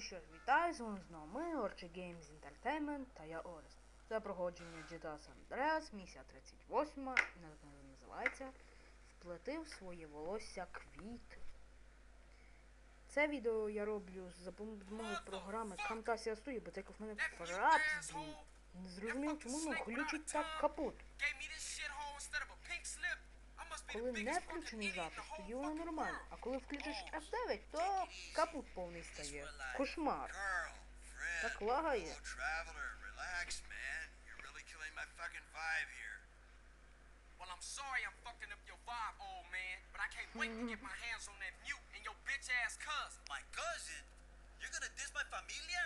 Ну що ж, вітаю, з вами знову ми, Orchi Games Entertainment та я Орес. Це проходження GTA San Andreas, місія 38, і називається Вплетив своє волосся квіти. Це відео я роблю за допомогою програми Camtasia Studio, бо як в мене фрап. Не зрозумів, чому ну глючить так капут. Коли не включений запис, тоді воно нормально. А коли включиш F9, то капут повний стає. Кошмар. Так лагає. Well, I'm sorry I'm fucking up your vibe, old man, but I can't wait to get my hands on that mute and your bitch ass cousin. My cousin? You're gonna diss my familia?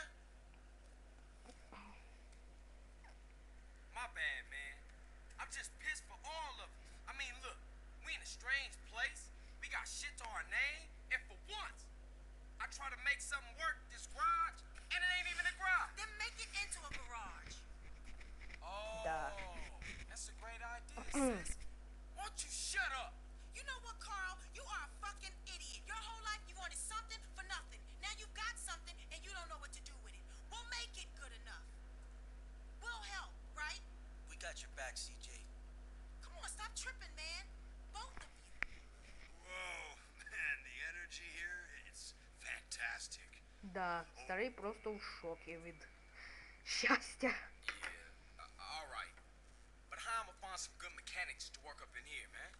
You know what, Carl? You are a fucking idiot. Your whole life you wanted something for nothing. Now you got something and you don't know what to do with it. We'll make it good enough. We'll help, right? We got your back, CJ. Come on, stop tripping, man. Both of you. Whoa, man, the energy here, it's fantastic. Да, старий просто в шокі від щастя. Yeah, uh, all right. But how am I find some good mechanics to work up in here, man?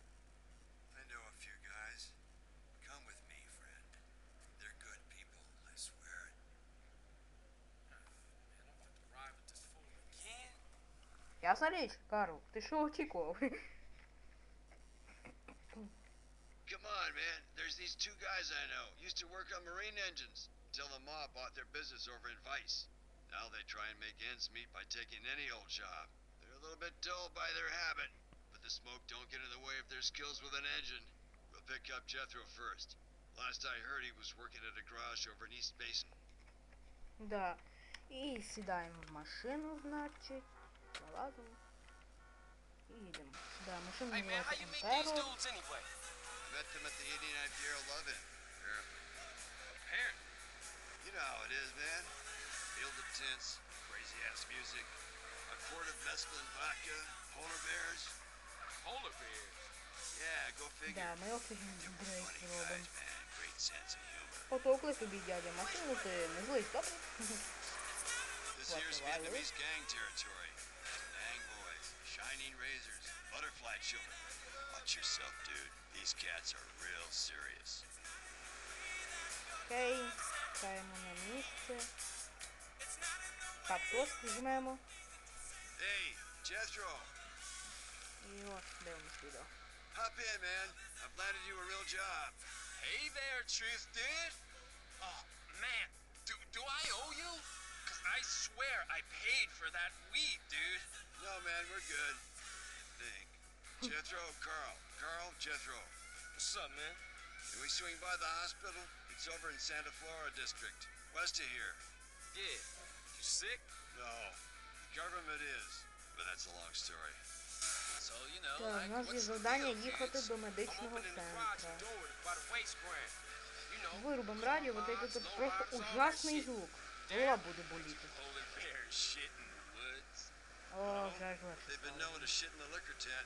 Ясна річ, Карл, ти що очікував? Come on, man. There's these two guys I know. Used to work on marine engines until the mob bought their business over in Vice. Now they try and make ends meet by taking any old job. They're a little bit dull by their habit, but the smoke don't get in the way of their skills with an engine. We'll pick up Jethro first. Last I heard, he was working at a garage over in East Basin. Да. І сідаємо в машину, значить. Залазимо. І їдемо. Да, машина Hey, man, how називається you meet these Емперо. dudes anyway? Met them at the 89th year 11. Apparently. Apparently. You know how it is, man. Field of tents, crazy ass music, a quart of mescaline vodka, polar bears. Polar bears. Yeah, go figure. Да, ми офігенний They were дрейф funny робимо. guys, man. Great sense of humor. Потокли тобі дядя машину, ти не злий, добре? This What here's the wire? Vietnamese gang territory. butterfly children. Watch yourself, dude. These cats are real serious. Окей, чекаємо на місце. Так, тост візьмемо. Hey, Jethro, І ось дивимось відео. hop in, man. I've landed you a real job. Hey there, Truth Dude. Oh, man. Do, do I owe you? Because I swear I paid for that weed, dude. No, man, we're good. Think. Jethro, Carl. Carl, Jethro. What's up, man? Can we swing by the hospital? It's over in Santa Flora district, west of here. Yeah. You sick? No, the government is, but that's a long story. So, you know, Так, like, у нас є what's the завдання deal, їхати kids? до I'm медичного opening the garage центру. door by the waste ground. You know, Вирубимо радіо, бо coal тут mines, просто low rise, all that ужасний shit. звук. Голова буде боліти. О, tent.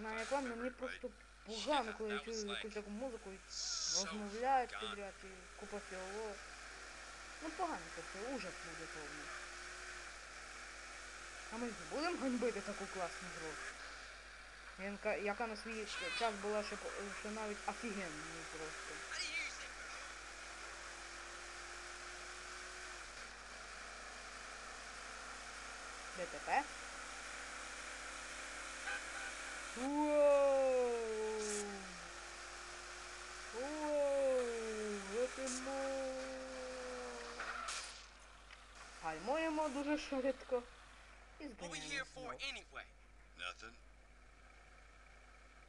Знаю, як вам, мені просто погано, коли я чую якусь таку музику і розмовляють підряд і купа всього. Ну погано це ужас буде повний. А ми не будемо ганьбити таку класну гру. Яка, яка на свій час була ще, ще навіть офігенною просто. ДТП. Воу! Воу! Летимо! Гальмуємо дуже швидко. І What we зупиняємось here for знову. anyway? Nothing.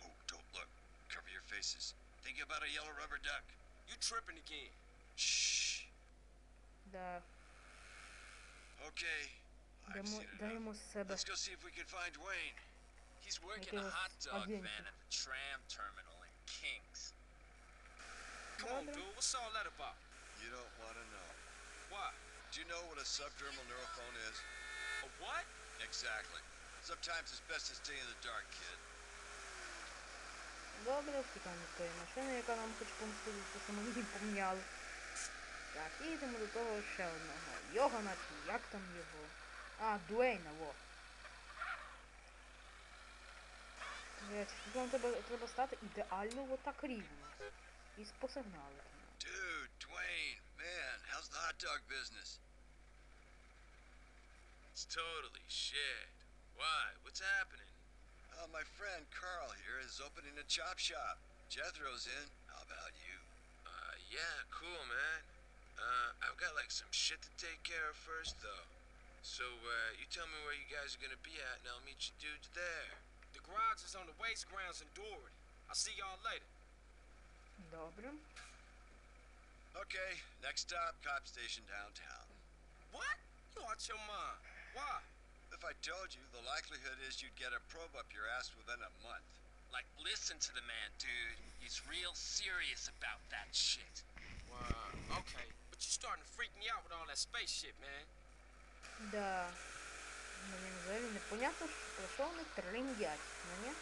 Oh, don't look. Cover your faces. Think about a yellow rubber duck. You tripping again. Shh. Да, Okay. I've даємо, seen enough. даємо з себе. Let's go see if we can find Wayne. He's working a Якогось hot dog агентів. van at the tram terminal in Kings. Come on, Добре. dude. What's all that about? You don't want to know. Why? subdermal neurophone is? A what? Exactly. Sometimes it's best to stay in the dark, kid. Добре, втікаємо з тої машини, яка нам хоче помстити, те, що ми її поміняли. Так, і йдемо до того ще одного. Йогана, чи як там його? А, Дуейна, во. До речі, тут нам треба, треба стати ідеально отак рівно. І посигналити. Dude, Dwayne, man, how's the hot dog business? It's totally shit. Why? What's happening? Uh, my friend Carl here is opening a chop shop. Jethro's in. How about you? Uh, yeah, cool, man. Uh, I've got like some shit to take care of first, though. So, uh, you tell me where you guys are gonna be at, and I'll meet you dudes there. The garage is on the waste grounds in Doherty. I'll see y'all later. Добре. Okay, next stop, cop station downtown. What? You out your mind. Why? If I told you, the likelihood is you'd get a probe up your ass within a month. Like, listen to the man, dude. He's real serious about that shit. Wow, okay. But you're starting to freak me out with all that space shit, man. Да. Мені взагалі непонятно, про що вони трендять. Ну, ні?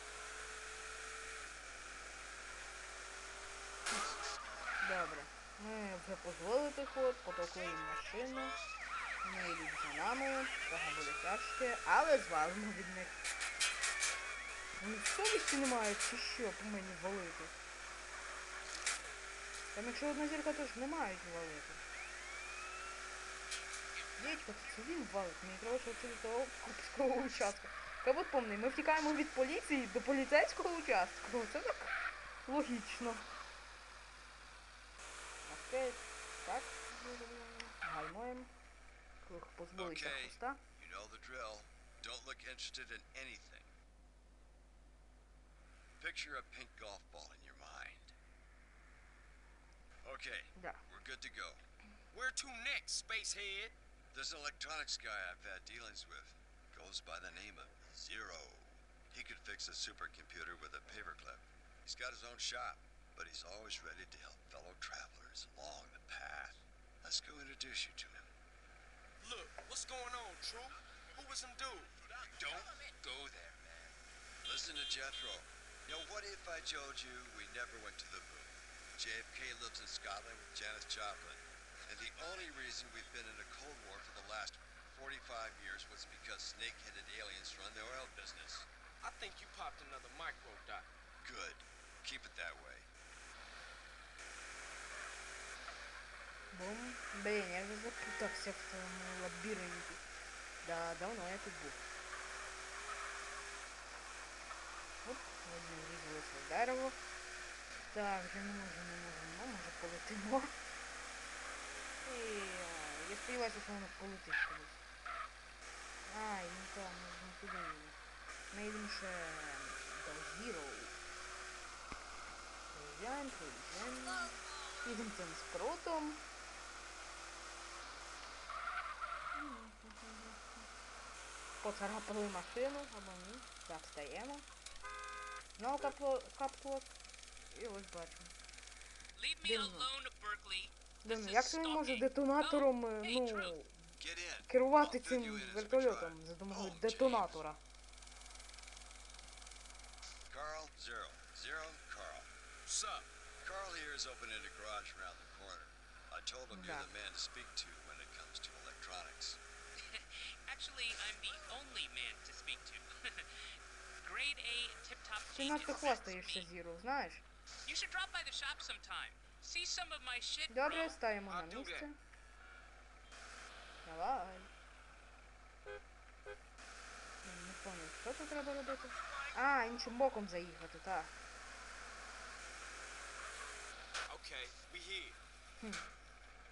Добре. Ми вже позволили ход, потокли їм машину. Вони йдуть за нами, буде тяжче, але звалимо від них. Вони совісті не мають чи що по мені валити. Там якщо одна зірка, то ж не мають валити. Дідько, це він валить, мені треба швидше до купського участка. Так от помни, ми втікаємо від поліції до поліцейського участку. Це так логічно. Окей, так. Гальмуємо. Круг позбулися хвоста. You know the drill. Don't look interested in anything. Picture a pink golf ball in your mind. Okay, Да. we're good to go. Where to next, spacehead? There's an electronics guy I've had dealings with. Goes by the name of Zero. He could fix a supercomputer with a paperclip. He's got his own shop, but he's always ready to help fellow travelers along the path. Let's go introduce you to him. Look, what's going on, True? Who was some dude? Don't go there, man. Listen to Jethro. You know, what if I told you we never went to the moon? JFK lives in Scotland with Janis Joplin. And the only reason we've been in a Cold War for the last 45 years was because snake-headed aliens run the oil business. I think you popped another micro dot. Good. Keep it that way. Бум. Блін, я вже запутався в цьому лабіринті. Да, давно я тут був. Оп, одне врізалося в дерево. Так, вже не можу, не можу, ну, може полетимо. І а, я сподіваюся, що воно полетить кудись. Ай, ну так, ми ж не туди. Ми йдемо ще до Zero. Приїжджаємо, приїжджаємо. Їдемо цим спрутом. Поцарапали машину, або ні. Так, стаємо. Знову капло, капклок. І ось бачимо. Leave me Дивно. alone, Berkeley. Дивно, як він може детонатором, Oh, е, ну, керувати цим вертольотом за допомогою Oh, детонатора? Carl, Zero. Zero, Carl. What's up? Carl here is opening a garage around the corner. I told him you're the man to speak to when it comes to electronics. Actually, I'm the only man to speak to. Grade A tip-top надто is хвастаєшся. Зіро, знаєш? You should drop by the shop sometime. See some of my shit, Добре, bro. на I'll місце. Давай. Я Не понял, що тут треба робити? А, іншим боком заїхати, так. Okay, we here.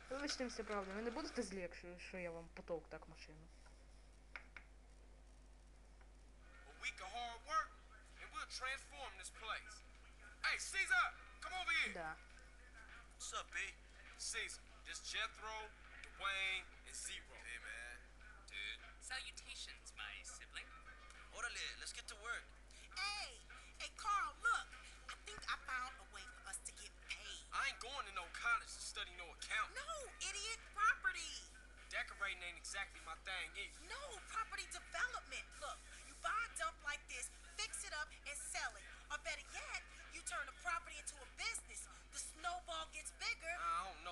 Вибачте, все правда, ви не будете злі, якщо що я вам потовк так машину. A week of hard work, and we'll transform this place. Hey, Caesar, come over here. Да. What's up, B? Caesar, this Jethro, Dwayne, and Zero. Hey, man. Dude. Salutations, my sibling. Orale, let's get to work. Hey, hey, Carl, look. I think I found a way for us to get paid. I ain't going to no college to study no accounting. No, idiot, property. Decorating ain't exactly my thing either. No, property development. Look, you buy a dump like this,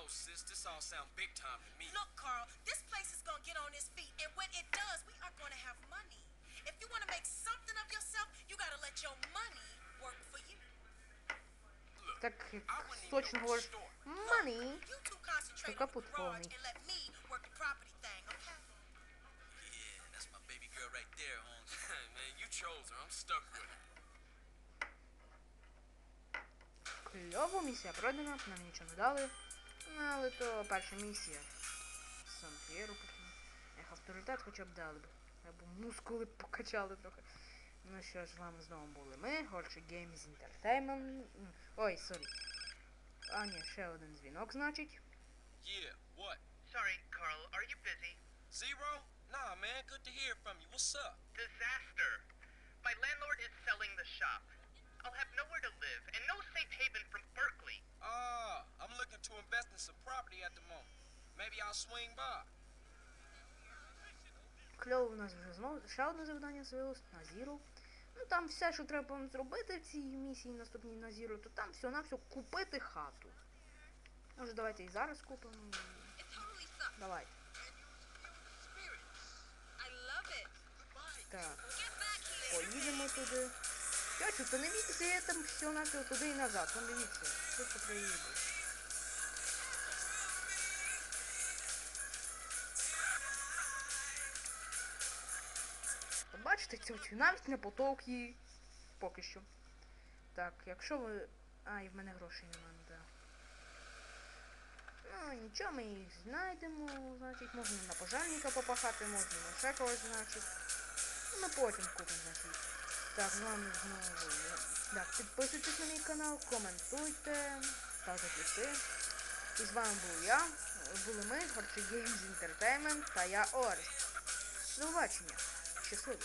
know, sis. This all sound big time to me. Look, Carl, this place is gonna get on its feet, and when it does, we are gonna have money. If you wanna make something of yourself, you gotta let your money work for you. Look, Так як I wouldn't even точно know говориш the store. money, You two concentrate Така on the тут garage повний. and let me work the property thing, okay? Yeah, that's my baby girl right there, Holmes. Man, you chose her. I'm stuck with her. кльово, місія пройдена, нам нічого не дали. Ну, але то перша місія. Сан-П'єру потім. Ех, авторитет хоча б дали б. Або мускули б покачали трохи. Ну що ж, з вами знову були ми, Горчі Games Entertainment. М, Ой, сорі. А, ні, ще один дзвінок, значить. Yeah, what? Sorry, Carl, are you busy? Zero? Nah, man. Good to hear from you. What's up? Disaster. My landlord is selling the shop. I'll have nowhere to live and no safe haven from Berkeley. Ah, I'm in some property at the moment. Maybe I'll swing by. Кльово у нас вже знову ще одне завдання з'явилось на Зіру. Ну там все, що треба зробити в цій місії наступній на Зіру, то там все на все купити хату. Може, давайте і зараз купимо. Давайте. Так, поїдемо туди. Тьочу, то не бійтеся, я там все на все туди і назад. Вон дивіться, швидко приїду. Тьочу, навіть не потовк її. Поки що. Так, якщо ви. А, і в мене грошей немає, да. Ну, нічого, ми їх знайдемо, значить, можна на пожарника попахати, можна на ще когось, значить. Ну, ми потім купимо, значить. Так, з вами знову. Так, підписуйтесь на мій канал, коментуйте, ставте плюси. І з вами був я, були ми, Харчі Games Entertainment та я Орест. До побачення. Щасливо.